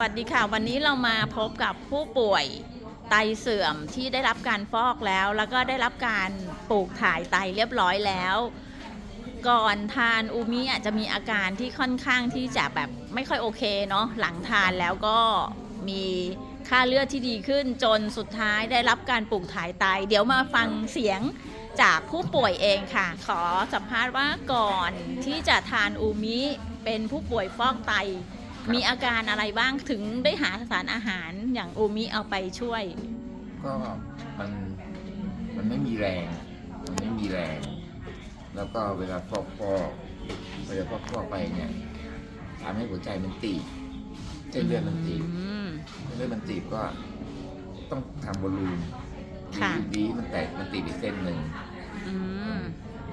สวัสดีค่ะ วันนี้เรามาพบกับผู้ป่วยไตเสื่อมที่ได้รับการฟอกแล้ว แล้วก็ได้รับการปลูกถ่ายไตเรียบร้อยแล้ว ก่อนทานอูมิอาจจะมีอาการที่ค่อนข้างที่จะแบบไม่ค่อยโอเคเนาะหลังทานแล้วก็มีค่าเลือดที่ดีขึ้นจนสุดท้ายได้รับการปลูกถ่ายไต เดี๋ยวมาฟังเสียงจากผู้ป่วยเองค่ะ ขอสัมภาษณ์ว่าก่อนที่จะทานอูมิเป็นผู้ป่วยฟอกไต มีอาการอะไรบ้างถึงได้หาสารอาหารอย่างอูมิเอาไปช่วย ก็มันมันไม่มีแรง มันไม่มีแรง แล้วก็เวลาฟอกฟอกเวลาฟอกฟอกไปเนี่ยทำให้หัวใจมันตีบเส้นเลือดมันตีบอืมเส้นเลือดมันตีบก็ต้องทำบอลลูนค่ะดีมันแตกมันตีบอีกเส้นหนึ่งอืม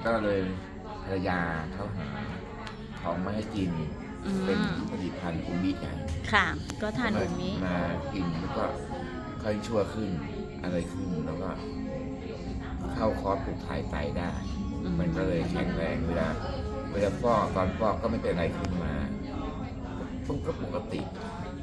ก็เลยภรรยาเข้าหาของมาให้กิน อืเป็นมผลิตภัณฑ์อูมิกันค่ะ ก็ทานอูมิมากินแล้วก็ค่อยชั่วขึ้นอะไรขึ้นแล้วก็เข้าคอร์สปลูกถ่ายไตได้ อืมมันก็เลยแข็งแรงเวลาเวลาฟอกตอนฟอกก็ไม่เป็นอะไรขึ้นมาปุ๊บก็ปกติ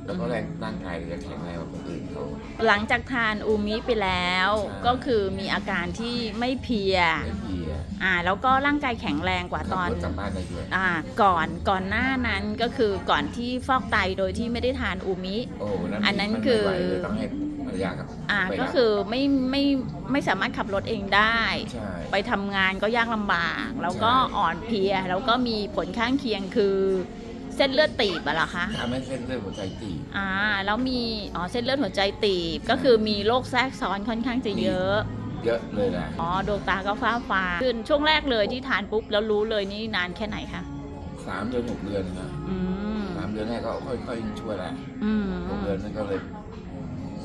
แล้วก็แรงร่างกายจะแข็งแรงกว่าคนอื่นเขา หลังจากทานอูมิไปแล้วใช่ ก็คือมีอาการที่ไม่เพลีย ไม่เพลียอ่า แล้วก็ร่างกายแข็งแรงกว่าขัตบอนรถกลับบ้านได้ด้วยอ่า ก่อนก่อนหน้านั้นก็คือก่อนที่ฟอกไตโดยที่ไม่ได้ทานอูมิ โอ้โหอันนั้นมัคือไม่ไหวเลยต้องให้ภรรยากับอ่า ไปรับก็คือไม่ไม่ไม่สามารถขับรถเองได้ ใช่ ไปทำงานก็ยากลำบาก แล้วก็ใช่ อ่อนเพลีย แล้วก็มีผลข้างเคียงคือ เส้นเลือดตีบอะเหรอคะทำให้เส้นเลือดหัวใจตีบอ่าแล้วมีอ๋อเส้นเลือดหัวใจตีบก็คือมีโรคแทรกซ้อนค่อนข้างจะเยอะ เยอะเลยแหละอ๋อดวงตาก็ฟ้าฟางขึ้นช่วงแรกเลยที่ทานปุ๊บแล้วรู้เลยนี่นานแค่ไหนคะสามเดือนหกเดือนนะอืมสามเดือนแรกก็ค่อยๆช่วยแหละอืมหกเดือนนั้นก็เลย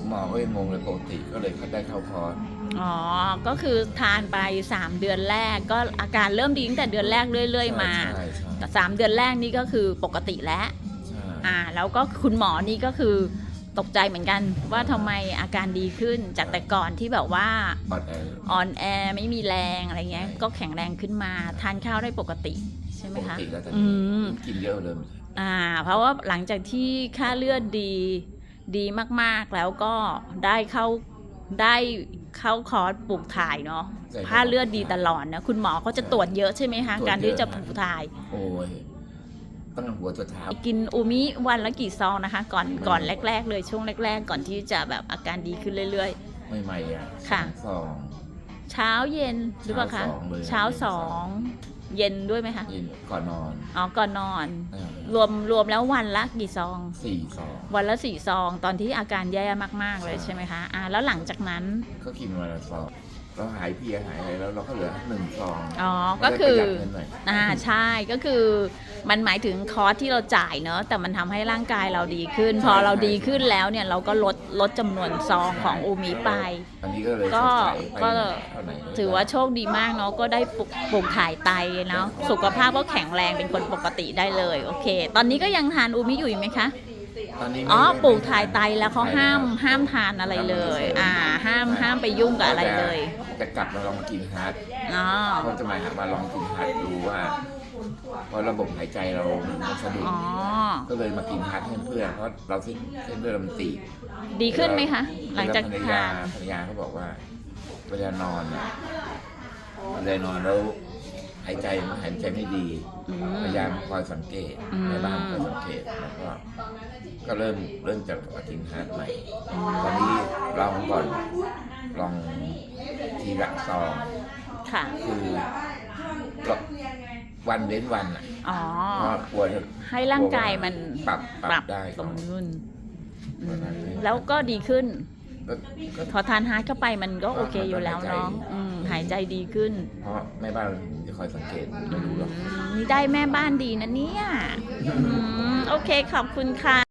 หมอก็ยังงงเลยปกติก็เลยได้เข้าคอร์สอ๋อ ก็คือทานไป 3 เดือนแรกก็อาการเริ่มดีตั้งแต่เดือนแรกเรื่อย ๆ มา ใช่ใช่แต่ สามเดือนแรกนี่ก็คือปกติแล้วใช่อ่าแล้วก็คุณหมอนี่ก็คือตกใจเหมือนกันว่าทำไมอาการดีขึ้นจากแต่ก่อนที่แบบว่าบอดแอร์อ่อนแอไม่มีแรงอะไรเงี้ย ก็แข็งแรงขึ้นมาทานข้าวได้ปกติใช่ไหมปกคะติแล้วแต่อืมกินเยอะเลยอ่า เพราะว่าหลังจากที่ค่าเลือดดีดีมากๆแล้วก็ได้เข้า ได้เข้าคอร์สปลูกถ่ายเนาะค่าเลือดดีตลอดนะ คุณหมอเขาจะตรวจเยอะใช่ไหมคะ การที่จะปลูกถ่าย โอ้ยตั้งแต่หัวจนเท้า กินอูมิวันละกี่ซองนะคะ ก่อนก่อนแรก ๆ เลยช่วงแรก ๆ ก่อนที่จะแบบอาการดีขึ้นเรื่อย ใหม่ๆอะค่ะ สองๆเช้าเย็นหรือเปล่าคะ เช้าสองเลย เช้าสอง เย็นด้วยไหมคะยินก่อนนอนอ๋อก่อนนอนเออรวมรวมแล้ววันละกี่ซองสี่สอง วันละสี่ซอง ตอนที่อาการแย่มากๆเลยใช่ใช่ไหมคะอ่าแล้วหลังจากนั้นก็กินวันละสองเราหายเพลียหายอะไรแล้วเราก็เหลือหนึ่งซอง อ๋อ ก็คือได้ประหยัดเงินหน่อยอ่า ใช่ ก็คือ มันหมายถึงคอร์สที่เราจ่ายเนอะแต่มันทำให้ร่างกายเราดีขึ้น พอเราดีขึ้นแล้วเนี่ยเราก็ลดลดจำนวนซองของอูมิไปอันนี้ก็เลยก็สดใสไปก็เท่าไหร่ก็ถือว่าโชคดีมากเนาะก็ได้ปลูกปลูกถ่ายไตเนาะสุขภาพก็แข็งแรงเป็นคนปกติได้เลยโอเค ตอนนี้ก็ยังทานอูมิอยู่อีกไหมคะตอนนี้ไม่อ๋อไม่ปลูกไม่ถ่ายไตแล้วเขาห้ามห้ามทานอะไรเลย อ่า ห้ามห้ามไปยุ่งกับอะไรเลยจะกลับมาลองกินฮาร์ดอ๋อเขาจะมาหามาลองกินฮาร์ดดูว่า เพราะระบบหายใจเรามันสะดุดอ๋อ ก็เลยมากินฮาร์ดให้เพื่อนเพราะเราเส้นเส้นเลือดมันตีบดีขึ้นไหมคะ หลังจากภรรทายานภรรยาเขาบอกว่าเวลานอนอะเวลานอนแล้วหายใจหายใจไม่ดี อืมพยายามคอยสังเกตอืม ในบ้านคอยสังเกตแล้วก็ก็เริ่มเริ่มจากมากินฮาร์ดใหม่ตอนนี้ลองก่อนลองทีละซองค่ะ คือก็ วันเว้นวันอะอ๋อ เพราะกลัวจะให้ร่างกายมันปรับปรับได้ตรงนุ่นอืมประมาณนี้แล้วก็ดีขึ้น ก็ก็พอทานฮาร์ดเข้าไปมันก็โอเคอยู่แล้วเนาะอืมหายใจดีขึ้นเพราะแม่บ้านจะคอยสังเกตไม่รู้หรอก อืมนี่ได้แม่บ้านดีนะเนี่ย อืม โอเคขอบคุณค่ะ